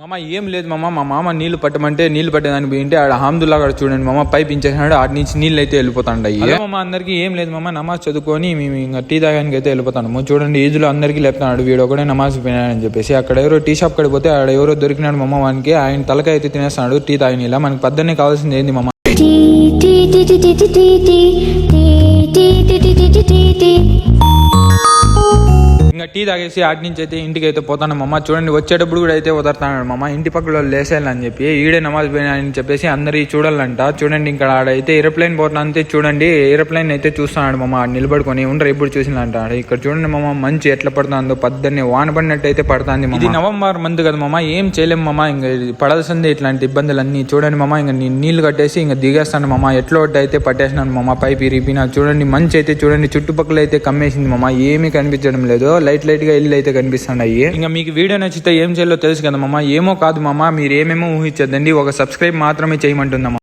మామ ఏం లేదు మామ మా మామ నీళ్ళు పట్టమంటే నీళ్ళు పట్టేదానికి పోయింటే ఆడ హామ్దుల్లా కూడా చూడండి మామ పైప్ ఇంచేసినాడు ఆడి నుంచి నీళ్ళు అయితే వెళ్ళిపోతాండాయి మామ అందరికి ఏం లేదు మామ నమాజ్ చదువుకొని మేము ఇంకా టీ తాగానికి అయితే వెళ్ళిపోతాము చూడండి ఈజులో అందరికీ లేపుతున్నాడు వీడు ఒకడే నమాజ్ పోయినాడని చెప్పేసి అక్కడ ఎవరో టీ షాప్ కడికి పోతే ఆడ ఎవరో దొరికినాడు మామ వానికి ఆయన తలకాయ అయితే తినేస్తున్నాడు టీ తాగిన ఇలా మనకి పద్దనే కావాల్సింది ఏంది మామ? ఇంకా టీ తాగేసి ఆడి నుంచి అయితే ఇంటికి అయితే పోతాను. మమ్మ చూడండి వచ్చేటప్పుడు కూడా అయితే వదరుతాను మమ్మ ఇంటి పక్కలో లేసేయాలని చెప్పి ఈడే నమాజ్ పోయినా అని చెప్పేసి అందరి చూడాలంట. చూడండి ఇంకా ఆడైతే ఏరోప్లేన్ పోతున్నా అంతే చూడండి ఏరోప్లేన్ అయితే చూస్తున్నాడు మమ్మ ఆడ నిలబడుకొని ఉండరు ఎప్పుడు చూసినంట ఆడ ఇక్కడ చూడండి మమ్మ మంచి ఎట్లా పడుతుందో పద్దన్ని వాన పడినట్టు అయితే పడుతుంది ఇది నవంబర్ మంత్ కదా మమ్మ ఏం చేయలేము మమ్మ ఇంకా ఇది పడాల్సిందే ఇట్లాంటి అన్ని చూడండి మమ్మ ఇంకా నీళ్ళు కట్టేసి ఇంకా దిగేస్తాను మమ్మ ఎట్లా ఒకటి అయితే పట్టేసినాను మమ్మ పైప్ ఇరిపిన చూడండి మంచి అయితే చూడండి చుట్టుపక్కల అయితే కమ్మేసింది మమ్మ ఏమీ కనిపించడం లేదు. లైట్ లైట్గా ఇల్లు అయితే కనిపిస్తున్నాయి ఇంకా మీకు వీడియో నచ్చితే ఏం చేయాలో తెలుసు కదా మామ. ఏమో కాదు మామ మీరు ఏమేమో ఊహించద్దండి. ఒక సబ్స్క్రైబ్ మాత్రమే చేయమంటుందమ్మా